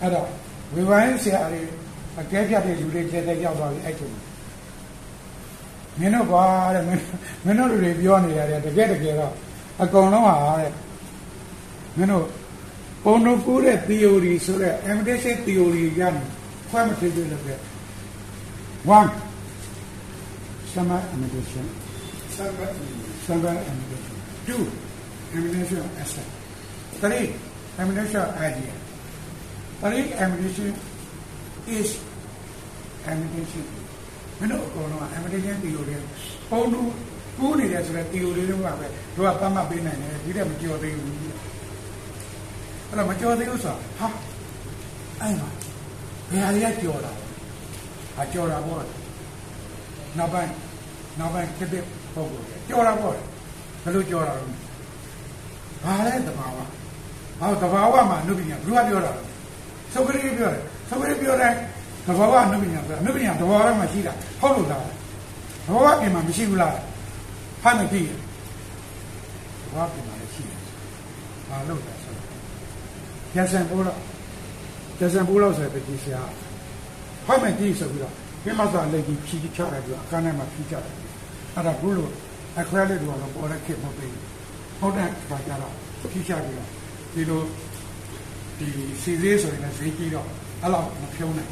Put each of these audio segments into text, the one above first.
အဲ့တော့ဝေဝိုင်းဆရာတွေအကဲပြတ်တဲ့လူတွေတက်တက်ရောက်သွားပြီအဲ့ချိန်မင်းတို့ကွာတဲ့မင်းမင်းတို့လူတွေပြောနေရတယ်တကယ်တကယ်တော့အကုန်လုံးဟာတဲ့မင်းတို့ပုံတို့ကူးတဲ့ theory ဆိုတဲ့ imitation theory ကနေခွဲမထည့်သေးလို့ပဲ one summer imitation စံပတ် summer imitation two imitation asset three imitation idea three imitation is imitation မင်းတို့အကုန်လုံးက imitation theory ပုံတို့ကူးနေတယ်ဆိုတဲ့ theory တွေကပဲတို့ကပတ်မှတ်ပေးနိုင်တယ်ဒီတဲ့မကြော်သေးဘူးအဲ့တော့မကြော်သေးဘူးဆိုတာဟာအဲ့မှာဘယ်ဟာတွေကကြော်တာလဲအကြော်တာပေါ့နောက်ပိုင်းနောက်ပိုင်းတစ်တစ်ပုံကိုကြော်တာပေါ့ဘယ်လိုကြော်တာလဲဘာလဲတဘာဝဟောတဘာဝမှာအနုပညာဘယ်သူကပြောတာလဲ သုခရိပြောတယ်သုခရိပြောတယ်တဘာဝအနုပညာဆိုအနုပညာတဘာဝထဲမှာရှိတာဟုတ်လို့လားတဘာဝပြင်မှာမရှိဘူးလားဖတ်မကြည့်ရတဘာဝပြင်မှာလည်းရှိတယ်ဘာလို့လဲဆိုတော့ရစံပိုးတော့ရစံပိုးလို့ဆိုတဲ့ပစ္စည်းဖတ်မကြည့်ဆိုပြီးတော့ပြမစာလက်ကြီးဖြီးချတယ်ပြီးတော့အခန်းထဲမှာဖြီးချတယ်အဲ့ဒါဘူးလို့အခရလေးကတော့ပေါ်ရက်ခက်မဟုတ်ဘူးဟုတ်တဲ့ခါကျတော့ဖြီးချပြီးတော့ဒီလို ဒီစီသေးဆိုရင်လည်းဈေးကြီးတော့အဲ့လောက်မဖြုံးနိုင်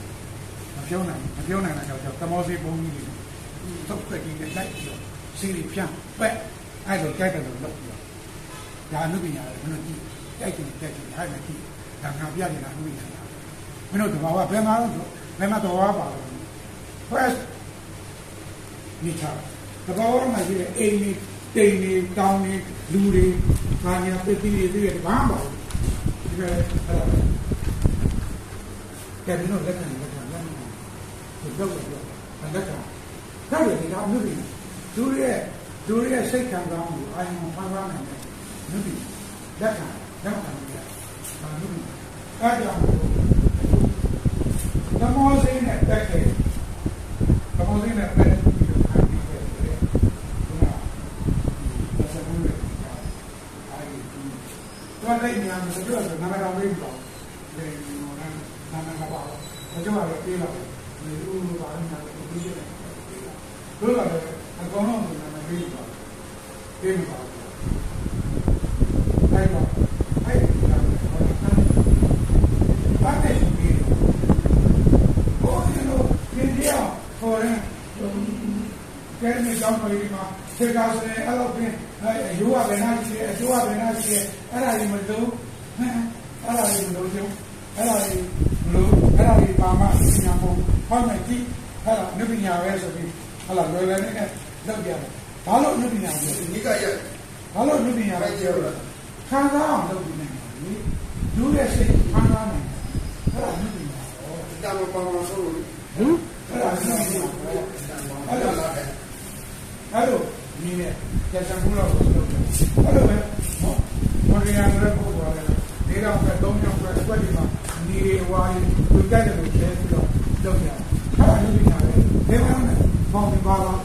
မဖြုံးနိုင်မဖြုံးနိုင်တဲ့ကြောင့်တမောစီပုံကြီးတွေသုတ်ခွက်ကြီးနဲ့လိုက်ပြီးတော့စီရီဖြန့်ပက်အဲ့လိုကြိုက်တယ်လို့လုပ်ပြီးတော့ဒါအနုပညာလည်းမလို့ကြည့်ကြိုက်တယ်ကြိုက်တယ်ဟဲ့မကြည့်ဒါငါပြနေတာအနုပညာမင်းတို့တဘာဝဘယ်မှာတော့ဘယ်မှာတော့ပါလို့ first မိချာတဘာဝမှာရှိတဲ့အိမ်တွေတိမ်တွေတောင်တွေလူတွေဘာညာပစ္စည်းတွေသိရတယ်ဘာမှမပါဘူး ဒီကဲအဲ့ဒါကဲဒီလိုလက်ခံလက်ခံလက်ခံဒီတော့တော့လက်ခံဒါလည်းဒီတော့မြို့ပြည်သူရဲ့သူရဲ့စိတ်ခံကောင်းမှုအာရုံဖန်ဆန်းနိုင်တယ်မြို့ပြည်လက်ခံလက်ခံရတယ်ဒါမြို့ပြည်အဲ့ကြောင့်ဓမ္မစိတ်နဲ့တက်ခဲ့ဓမ္မစိတ်နဲ့တက်ပြီးတော့ခံပြီးတယ်ဒီကဒါဆက်လို့ရတယ်အဲဒီ တော့လည်းညာမစကြတော့နာမတော်လေးပေါ့လေနာမနာမပါတော့ကျွန်တော်လည်းပြေးလာတယ်ဒီလိုပါနေတာကိုပြေးရတယ်တို့ကလည်းအကောင်လုံးနာမပြေးပါပြေးပါအဲ့တော့အဲ့ဒီကဘာတဲ့ပြေးဟိုဒီလိုပြေးရခေါ်ရင်ကဲနေကြောင်းပေါ်ဒီမှာခြေကားစနေအဲ့လိုပင်အဲရိုးကဘယ်နှရှိတယ်အကျိုးကဘယ်နှရှိတယ် အဲ့ဒါကြီးမလို့အဲ့ဒါကြီးမလို့ကျုံအဲ့ဒါကြီးမလို့အဲ့ဒါကြီးပါမညာပုံဟောမယ်ကြည့်အဲ့ဒါနုပညာပဲဆိုပြီးဟလာလွယ်လွယ်နဲ့လောက်ကြတယ်ဘာလို့နုပညာလဲဒီကရဘာလို့နုပညာလဲပြောတာခံစားအောင်လုပ်ပြီးနိုင်တယ်လေလူရဲ့စိတ်ခံစားနိုင်တယ်အဲ့ဒါနုပညာဟောဒီကမပေါင်းလို့ဆိုလို့ဟင်အဲ့ဒါနုပညာဟောအဲ့ဒါလားအဲ့လိုဒီနဲ့ကျန်စံဘူးလို့ဆိုလို့အဲ့လိုပဲ နော်ဘာကြရလဲပို့သွားတယ်ဒီတော့ပဲသုံးကြောင်ပဲဆွဲဒီမှာဒီတွေဝါရီသူကြိုက်တယ်လို့ကျဲပြီးတော့လုပ်ကြတယ်အဲ့ဒါနုပညာပဲဘယ်မှာလဲပေါင်းပြီးပါတော့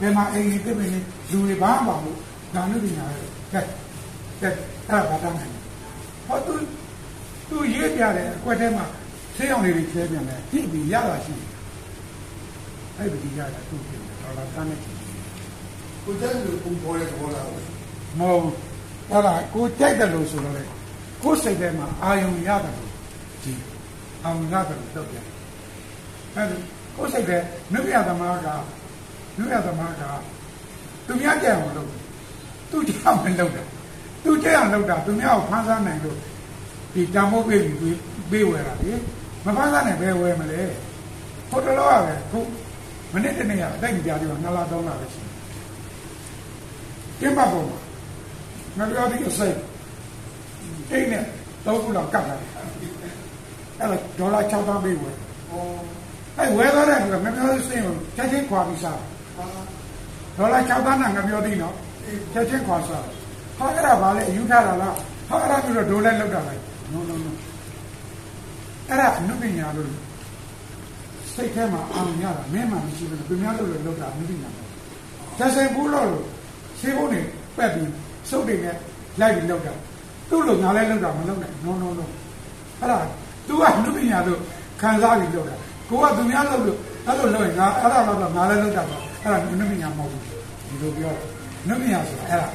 ဘယ်မှာအိမ်ကြီးပြည့်နေလူတွေဘာမှမဟုတ်ဒါနုပညာပဲကဲကဲအဲ့ဒါဘာတမ်းလဲဟောသူသူရေးပြတယ်အကွက်ထဲမှာဆေးရောင်တွေချဲပြန်တယ်ကြည့်ပြီးရတာရှိတယ်အဲ့ဒီရတာသူ့ပြင်တယ်ဒေါ်လာတန်းနဲ့ကိုကျန်လို့ပုံပေါ်တဲ့ဘောလာကိုမဟုတ်ဘူး အဲ့ဒါကိုကြိုက်တယ်လို့ဆိုတော့လေကိုယ်စိတ်ထဲမှာအာယုံရတယ်လို့ကြည့်အာယုံရတယ်လို့တော့ပြန်အဲ့ဒီကိုယ်စိတ်ထဲမြတ်ရသမားကမြတ်ရသမားကသူများကြံအောင်လုပ်သူကြောက်မလုပ်တာသူကြံအောင်လုပ်တာသူများကိုဖန်ဆန်းနိုင်လို့ဒီတံမိုးပေးပြီးပေးဝယ်တာလေမဖန်ဆန်းနိုင်ဘယ်ဝယ်မလဲဟိုတလောကပဲခုမနေ့တနေ့ကအတိုက်ကြတယ်ကနှစ်လသုံးလပဲရှိတယ်ကျင်းပပုံမှာ ငါပြောပြီးအစိတ်အိတ်နဲ့တော့ခုလောက်ကတ်လာတယ်အဲ့ဒါဒေါ်လာ6တောင်းပေးဝယ်ဟောအဲ့ဝယ်သွားတဲ့ကငါပြောစင်းကိုချက်ချင်းခွာပြီးစားဟာဒေါ်လာ6တောင်းနဲ့ငါပြောသေးနော်ချက်ချင်းခွာစားဟာအဲ့ဒါဘာလဲအယူထားတာလားဟာအဲ့ဒါပြီးတော့ဒိုးလဲလောက်တာလိုက် no no no အဲ့ဒါအနုပညာလို့စိတ်ထဲမှာအောင်ရတာမင်းမှမရှိဘူးသူများလို့လည်းလောက်တာအနုပညာပဲချက်စင်ဘူးလို့ရှင်းဖို့နေပက်ပြီး စုပ်တွေနဲ့လိုက်ပြီးလောက်တာသူ့လိုငါလည်းလောက်တာမလောက်နိုင် no no no အဲ့ဒါသူကအနုပညာလို့ခံစားပြီးလုပ်တာကိုကသူများလုပ်လို့အဲ့လိုလုပ်ရင်ငါအဲ့ဒါတော့ငါလည်းလုပ်တာပေါ့အဲ့ဒါအနုပညာမဟုတ်ဘူးဒီလိုပြောအနုပညာဆိုတာအဲ့ဒါ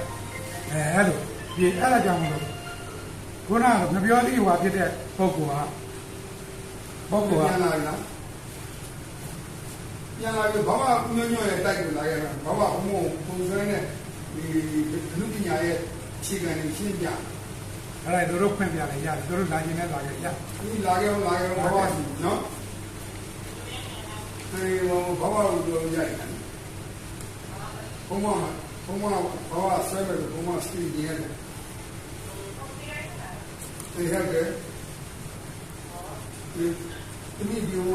အဲအဲ့လိုဒီအဲ့ဒါကြောင့်မလို့ခုနကမပြောသေးဟွာဖြစ်တဲ့ပုဂ္ဂိုလ်ကပုဂ္ဂိုလ်ကပြန်လာလားပြန်လာပြီးဘာမှညွန့်ညွန့်ရဲ့တိုက်ကိုလာခဲ့တာဘာမှဘုံဘုံပုံစံနဲ့ ဒီလူပညာရဲ့အခြေခံကိုရှင်းပြအဲ့ဒါတို့တို့ဖွင့်ပြလိုက်ရတယ်တို့တို့လာခြင်းနဲ့လာခဲ့ရဒီလာခဲ့လာခဲ့ဘာမှရှိနော်အဲဒီဘာမှလို့ရိုက်တယ်ဘုံမဘုံမဘာမှဆွဲမယ်ဘုံမစတီးနေရတယ်ဒီဟဲ့ကဲဒီဒီဗီဒီယို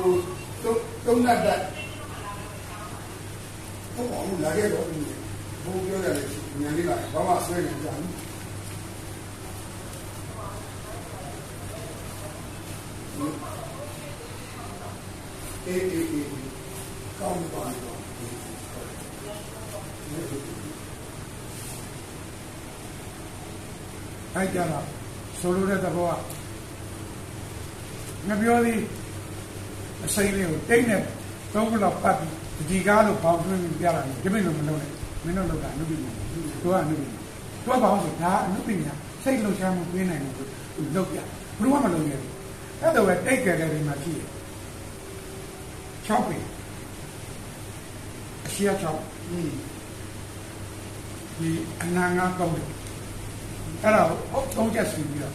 တော့တုံးတဲ့ဘုံမလာခဲ့တော့ ဘုံပြောရတယ်ညနေလာဘာမှဆွဲနေကြတယ်အေးအေးအေးကောင်းပါတော့အဲ့ကြတော့ဆိုလိုတဲ့သဘောကမပြောသေးအစိမ့်လေးကိုတိတ်နဲ့သုံးခုလောက်ပတ်ပြီးဒီကားလို့ပေါင်းသွင်းပြီးပြလာတယ်ဒီမိလို့မလုပ်နဲ့ မင်းတို့လုပ်တာအနုပညာသူကအနုပညာသူကဘာလို့ဆိုဒါအနုပညာစိတ်လှုပ်ရှားမှုပေးနိုင်တယ်လို့လုပ်ပြဘယ်တော့မှမလုပ်ရဘူးအဲ့တော့ပဲတိတ်ကြတယ်ဒီမှာရှိတယ်6ပေအရှိရ6อืมဒီအနာငါကောင်းတယ်အဲ့ဒါကိုအုပ်သုံးချက်စီပြီးတော့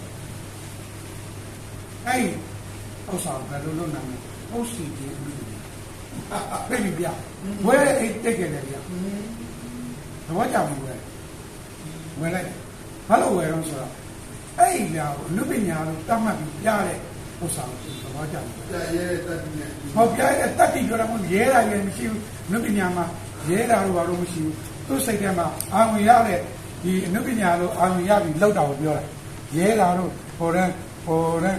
အဲ့ဒီဥစ္စာကိုဘယ်လိုလုပ်နိုင်လဲအုပ်စီခြင်းအမှုတွေပြည့်ပြဝဲအိတ်တက်ကြတယ်ဗျာသ ဘောကျပြီဝဲဝဲလိုက်ဘာလို့ဝဲတော့ဆိုတော့အဲ့ဒီညာကိုအနုပညာလို့တတ်မှတ်ပြီးပြတဲ့ဥစ္စာကိုသဘောကျပြီတဲ့ရဲတက်နေဟောပြတဲ့တတ်တိပြောတာမဟုတ်ရဲတာလည်းမရှိဘူးအနုပညာမှာရဲတာလို့ဘာလို့မရှိဘူးသူ့စိတ်ထဲမှာအာဝင်ရတဲ့ဒီအနုပညာလို့အာဝင်ရပြီးလောက်တာကိုပြောတာရဲတာလို့ဟိုတဲ့ဟိုတဲ့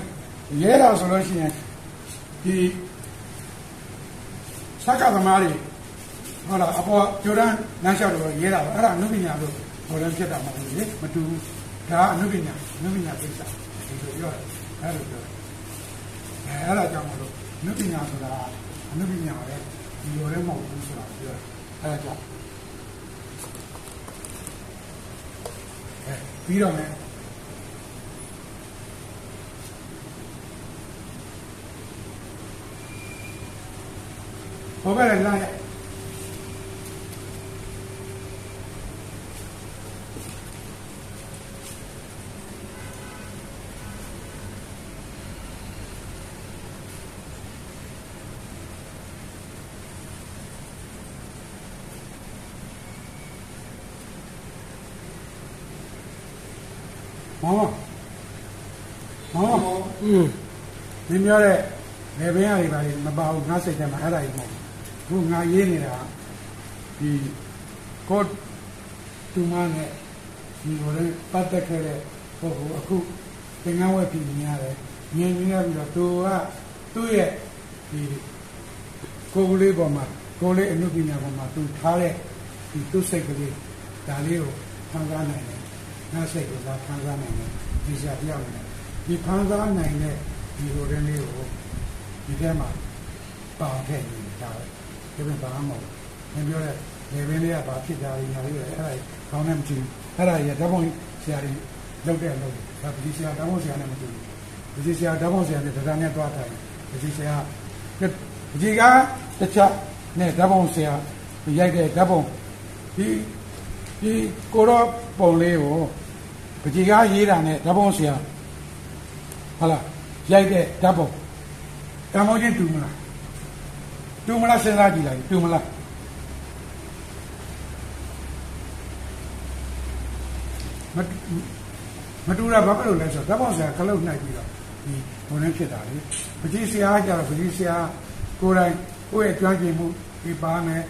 ရဲတာဆိုလို့ရှိရင်ဒီစက္ကသမားတွေ ဟုတ်လားအပေါ်ဂျိုဒန်လမ်းလျှောက်တော့ရဲတာပဲအဲ့ဒါအနုပညာလို့ဟိုတဲ့ဖြစ်တာမဟုတ်ဘူးလေမတူဘူးဒါအနုပညာအနုပညာကိစ္စဒီလိုပြောတယ်အဲ့လိုပြောတယ်အဲအဲ့ဒါကြောင့်မလို့နုပညာဆိုတာအနုပညာပဲဒီလိုလည်းမဟုတ်ဘူးဆိုတာပြောတယ်အဲ့ဒါကြောင့်အဲပြီးတော့မယ်ဟောပဲလာရ မောင်မောင်ဟောอืมဒီပြောတဲ့လေဘင်းရတွေပါလေမပါဘူးငါစိတ်ထဲမှာအဲ့ဒါကြီးမဟုတ်ဘူးခုငါရေးနေတာဒီကိုတူမနဲ့ဒီလိုလေပတ်သက်ခဲ့တဲ့ပုဂ္ဂိုလ်အခုသင်္ကန်းဝက်ပြည်မြင်ရတယ်မြင်နေရပြီးတော့သူကသူ့ရဲ့ဒီကိုယ်ကလေးပေါ်မှာကိုယ်လေးအနုပညာပေါ်မှာသူထားတဲ့ဒီသူ့စိတ်ကလေးဒါလေးကိုခံစားနိုင်တယ် ငါစိတ်ကသာခံစားနိုင်တယ်ဒီစရာပြောင်းနေတယ်ဒီခံစားနိုင်တဲ့ဒီလိုတဲ့လေးကိုဒီထဲမှာပေါင်ထည့်နေတာပဲဒီမှာဘာမှမဟုတ်ဘူးပြောတဲ့လေဘင်းလေးကဘာဖြစ်တာလဲညာလေးပဲအဲ့ဒါခေါင်းနဲ့မကြည့်ဘူးအဲ့ဒါရဓာတ်ပုံဆရာကြီးလုပ်တဲ့လုပ်တယ်ဒါပတိဆရာဓာတ်ပုံဆရာနဲ့မကြည့်ဘူးပတိဆရာဓာတ်ပုံဆရာနဲ့ဒါကနဲ့တွားထိုင်ပတိဆရာပတိကတခြားနဲ့ဓာတ်ပုံဆရာရိုက်တဲ့ဓာတ်ပုံဒီဒီကိုတော့ပုံလေးကို ပတိကရေးတာနဲ့ဓာတ်ပုံဆရာဟုတ်လားရိုက်တဲ့ဓာတ်ပုံတမောချင်းတူမလားတူမလားစဉ်းစားကြည့်လိုက်တူမလားမမတူတာဘာဖြစ်လို့လဲဆိုတော့ဓာတ်ပုံဆရာခလုတ်နှိုက်ပြီးတော့ဒီဘုံနဲ့ဖြစ်တာလေပတိဆရာကကြတော့ပတိဆရာကိုယ်တိုင်ကိုယ့်ရဲ့ကြွားကျင်မှုဒီပါမယ်